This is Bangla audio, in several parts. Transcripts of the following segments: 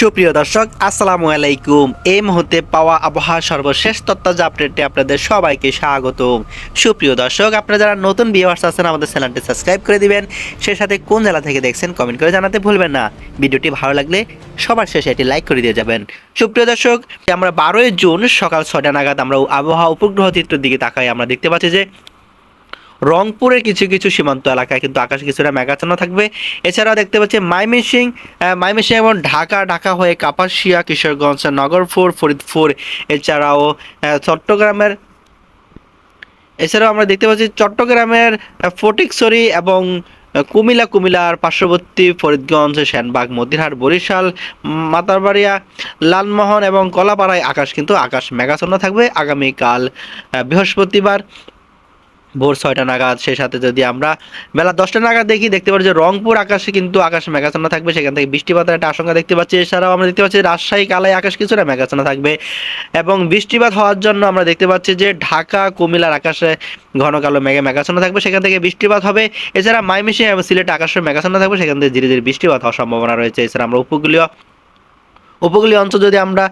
সুপ্রিয় দর্শক, আসসালামু আলাইকুম। এই মুহূর্তে পাওয়া আবহাওয়া সর্বশেষ তথ্য আপডেটে আপনাদের সবাইকে স্বাগত সুপ্রিয় দর্শক, আপনারা যারা নতুন ভিউয়ার্স আছেন, আমাদের চ্যানেলটি সাবস্ক্রাইব করে দিবেন। সেই সাথে কোন জেলা থেকে দেখছেন কমেন্ট করে জানাতে ভুলবেন না। ভিডিওটি ভালো লাগলে সবার শেষে এটি লাইক করে দিয়ে যাবেন। সুপ্রিয় দর্শক, আমরা বারোই জুন সকাল ছয়টা নাগাদ আমরা আবহাওয়া উপগ্রহ চিত্রের দিকে তাকাই। আমরা দেখতে পাচ্ছি যে রংপুরের কিছু কিছু সীমান্ত এলাকায় কিন্তু আকাশ কিছুটা মেঘাচ্ছন্ন থাকবে। এছাড়াও দেখতে পাচ্ছি মাইমিসিং মাইমিসিং এবং ঢাকা ঢাকা হয়ে কাপাসিয়া কিশোরগঞ্জ নগরপুর ফরিদপুর এছাড়াও চট্টগ্রামের এছাড়াও আমরা দেখতে পাচ্ছি চট্টগ্রামের ফটিকছড়ি এবং আহ, কুমিল্লা কুমিল্লার পার্শ্ববর্তী ফরিদগঞ্জ সেনবাগ মতিরহাট বরিশাল মাতারবাড়িয়া লালমোহন এবং কলাপাড়ায় আকাশ কিন্তু আকাশ মেঘাচ্ছন্ন থাকবে। আগামীকাল বৃহস্পতিবার ভোর ছয়টা নাগাদ, সেই সাথে যদি আমরা বেলা দশটা নাগাদ দেখি, দেখতে পাচ্ছি যে রংপুর আকাশে কিন্তু আকাশ মেঘাচ্ছন্ন থাকবে। সেখান থেকে বৃষ্টিপাতের একটা আশঙ্কা দেখতে পাচ্ছি। এছাড়াও আমরা দেখতে পাচ্ছি রাজশাহী, কালাই আকাশ কিছুটা মেঘাচ্ছন্ন থাকবে। এবং বৃষ্টিপাত হওয়ার জন্য আমরা দেখতে পাচ্ছি যে ঢাকা, কুমিল্লার আকাশে ঘন কালো মেঘে মেঘাচ্ছন্ন থাকবে। সেখান থেকে বৃষ্টিপাত হবে। এছাড়া মাইমিসিং এবং সিলেট আকাশে মেঘাচ্ছন্ন থাকবে। সেখান থেকে ধীরে ধীরে বৃষ্টিপাত হওয়ার সম্ভাবনা রয়েছে। এছাড়া আমরা উপকূলীয় উপকূলীয় অঞ্চল যদি আমরা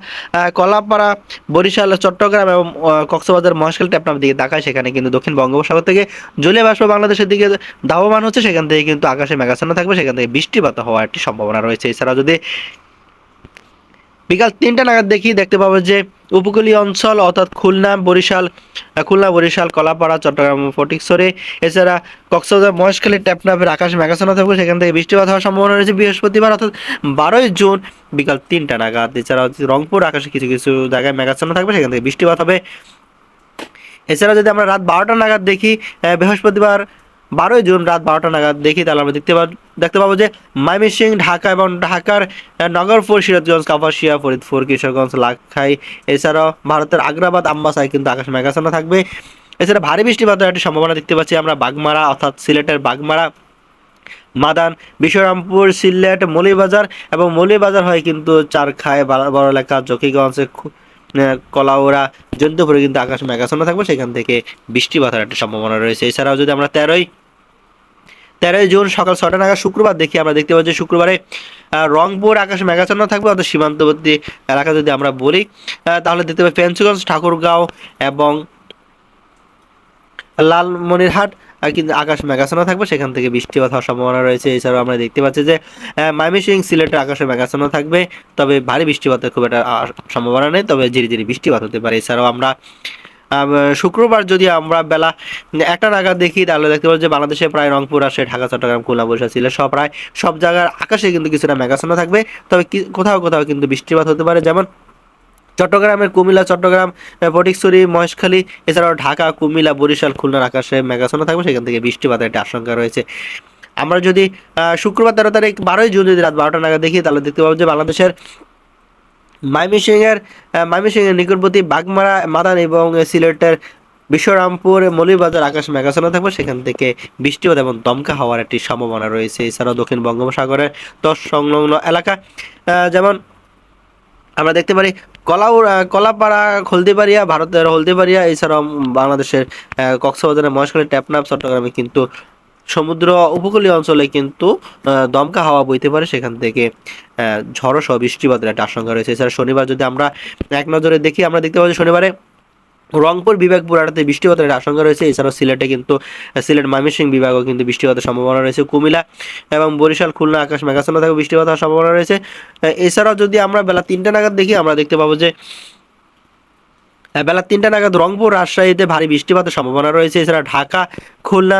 কলাপাড়া, বরিশাল, চট্টগ্রাম এবং কক্সবাজার মহেশখাল ট্যাপনার দিকে তাকাই সেখানে কিন্তু দক্ষিণ বঙ্গোপসাগর থেকে জলীয় বাষ্প বাংলাদেশের দিকে ধাবমান হচ্ছে, সেখান থেকে কিন্তু আকাশে মেঘাচ্ছন্ন থাকবে, সেখান থেকে বৃষ্টিপাত হওয়ার একটি সম্ভাবনা রয়েছে। এছাড়া যদি বিকাল তিনটা নাগাদ দেখি, দেখতে পাবো যে উপকূলীয় অঞ্চল, অর্থাৎ খুলনা, বরিশাল খুলনা, বরিশাল, কলাপাড়া, চট্টগ্রাম, ফটিকছড়ি, এছাড়া কক্সবাজার, মহেশখালী ট্যাপনাপের আকাশ মেঘাচ্ছন্ন থাকবে। সেখান থেকে বৃষ্টিপাত হওয়ার সম্ভাবনা রয়েছে বৃহস্পতিবার, অর্থাৎ বারোই জুন বিকাল তিনটা নাগাদ। এছাড়া রংপুর, আকাশে কিছু কিছু জায়গায় মেঘাচ্ছন্ন থাকবে, সেখান থেকে বৃষ্টিপাত হবে। এছাড়া যদি আমরা রাত বারোটা নাগাদ দেখি বৃহস্পতিবার বারোই জুন রাত বারোটা নাগাদ দেখি তাহলে আমরা দেখতে দেখতে পাবো যে ময়মনসিং ঢাকা এবং ঢাকার নগরপুর, সিরাজগঞ্জ, কাপাসিয়া, ফরিদপুর, কিশোরগঞ্জ লাখাই এছাড়াও ভারতের আগ্রাবাদ আম্বাসায় কিন্তু আকাশ মেঘাচ্ছন্ন থাকবে। এছাড়া ভারী বৃষ্টিপাতের একটি সম্ভাবনা দেখতে পাচ্ছি আমরা বাগমারা, অর্থাৎ সিলেটের বাগমারা, মাদান, বিশ্বরামপুর, সিলেট, মৌলিবাজার এবং মৌলিবাজার হয় কিন্তু চারখায় বড় এলাকা জকিগঞ্জ কলাউড়া জন্তুপুরে কিন্তু আকাশ মেঘাচ্ছন্ন থাকবে। সেখান থেকে বৃষ্টিপাতের একটা সম্ভাবনা রয়েছে। এছাড়াও যদি আমরা তেরোই তেরোই জুন সকাল ছটা নাগাদ শুক্রবার দেখি আমরা দেখতে পাচ্ছি শুক্রবারে রংপুর আকাশ মেঘাচ্ছন্ন থাকবে অর্থাৎ সীমান্তবর্তী এলাকা যদি আমরা বলি তাহলে দেখতে পাই পেঞ্চগঞ্জ ঠাকুরগাঁও এবং লালমনিরহাট কিন্তু আকাশ মেঘাচ্ছন্ন থাকবে সেখান থেকে বৃষ্টিপাত হওয়ার সম্ভাবনা রয়েছে। এছাড়াও আমরা দেখতে পাচ্ছি যে মাইমিসিং সিলেটের আকাশে মেঘাচ্ছন্ন থাকবে তবে ভারী বৃষ্টিপাতের খুব একটা সম্ভাবনা নেই তবে ধীরে ধীরে বৃষ্টিপাত হতে পারে। এছাড়াও আমরা আম, শুক্রবার যদি আমরা বেলা একটা নাগাদ দেখি, তাহলে দেখতে পাবো যে বাংলাদেশে প্রায় রংপুর আসে ঢাকা, চট্টগ্রাম, খুলনা, বরিশাল, সিলেট, সব প্রায় সব জায়গার আকাশে কিন্তু কিছুটা মেঘাচ্ছন্ন থাকবে। তবে কোথাও কোথাও কিন্তু বৃষ্টিপাত হতে পারে। যেমন চট্টগ্রামের কুমিল্লা, চট্টগ্রাম ফটিকছড়ি, মহেশখালী, এছাড়াও ঢাকা, কুমিল্লা, বরিশাল, খুলনার আকাশে মেঘাচ্ছন্ন থাকবে। সেখান থেকে বৃষ্টিপাতের একটা আশঙ্কা রয়েছে। আমরা যদি শুক্রবার তেরো তারিখ, বারোই জুন যদি রাত বারোটা নাগাদ দেখি, তাহলে দেখতে পাবো যে বাংলাদেশের মাইমিসিংয়ের মাইমিসিংয়ের নিকটবর্তী বাগমারা মাদান এবং সিলেটের বিশ্বরামপুর মৌলিবাজার আকাশ মেঘাচ্ছন্ন থাকবে। সেখান থেকে বৃষ্টিপাত এবং দমকা হওয়ার একটি সম্ভাবনা রয়েছে। এছাড়াও দক্ষিণ বঙ্গোপসাগরের তৎ সংলগ্ন এলাকা যেমন আমরা দেখতে পারি কলাউর আহ, কলাপাড়া হলদিবাড়িয়া ভারতের হলদিবাড়িয়া এছাড়াও বাংলাদেশের কক্সবাজারের মহেশখালী ট্যাপনাপ চট্টগ্রামে কিন্তু সমুদ্র উপকূলীয় অঞ্চলে কিন্তু দমকা হাওয়া বইতে পারে, সেখান থেকে ঝড়ো সহ বৃষ্টিপাতের একটা আশঙ্কা রয়েছে। এছাড়া শনিবার যদি আমরা এক নজরে দেখি, আমরা দেখতে পাচ্ছি শনিবারে রংপুর বিভাগপুর আড়াতে বৃষ্টিপাতের আশঙ্কা রয়েছে। এছাড়াও সিলেটে কিন্তু, সিলেট ময়মনসিংহ বিভাগও কিন্তু বৃষ্টিপাতের সম্ভাবনা রয়েছে। কুমিল্লা এবং বরিশাল, খুলনা, আকাশ মেঘাচ্ছন্ন থাকবে বৃষ্টিপাত হওয়ার সম্ভাবনা রয়েছে। এছাড়াও যদি আমরা বেলা তিনটা নাগাদ দেখি, আমরা দেখতে পাবো যে বেলা তিনটা নাগাদ রংপুর রাজশাহীতে ভারী বৃষ্টিপাতের সম্ভাবনা রয়েছে। এছাড়া ঢাকা, খুলনা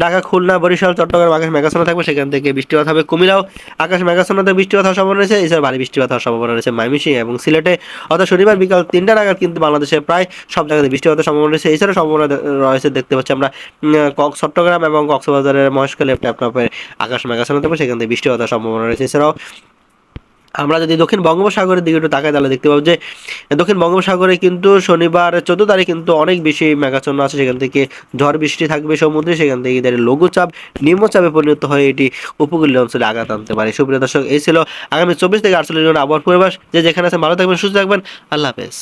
ঢাকা, খুলনা, বরিশাল, চট্টগ্রাম, আকাশ মেঘাচ্ছন্ন থাকবে। সেখান থেকে বৃষ্টিপাত হবে কুমিলাও আকাশ মেঘাচ্ছন্ন থেকে বৃষ্টিপাত হওয়ার সম্ভাবনা রয়েছে। এছাড়া ভারী বৃষ্টিপাত হওয়ার সম্ভাবনা রয়েছে ময়মনসিংহ এবং সিলেটে। অর্থাৎ শনিবার বিকাল তিনটা নাগাদ কিন্তু বাংলাদেশে প্রায় সব জায়গাতে বৃষ্টিপাতের সম্ভাবনা রয়েছে। এছাড়া সম্ভাবনা রয়েছে, দেখতে পাচ্ছি আমরা চট্টগ্রাম এবং কক্সবাজারের মহেশখালী ল্যাপটপের আকাশ মেঘাচ্ছন্ন থাকবে। সেখান থেকে বৃষ্টিপাত হওয়ার সম্ভাবনা রয়েছে। এছাড়াও আমরা যদি দক্ষিণ বঙ্গোপসাগরের দিকে একটু তাকাই, তাহলে দেখতে পাবো যে দক্ষিণ বঙ্গোপসাগরে কিন্তু শনিবার চোদ্দ তারিখ কিন্তু অনেক বেশি মেঘাচ্ছন্ন আছে। সেখান থেকে ঝড় বৃষ্টি থাকবে সমুদ্রে, সেখান থেকে এদের লঘুচাপ, নিম্নচাপে পরিণত হয়ে এটি উপকূলীয় অঞ্চলে আঘাত আনতে পারে। সুপ্রিয় দর্শক, এই ছিল আগামী চব্বিশ থেকে আটচল্লিশ জন আবহাওয়ার পূর্বাস যে যেখানে আছে ভালো থাকবেন, সুস্থ থাকবেন। আল্লাহ হাফেজ।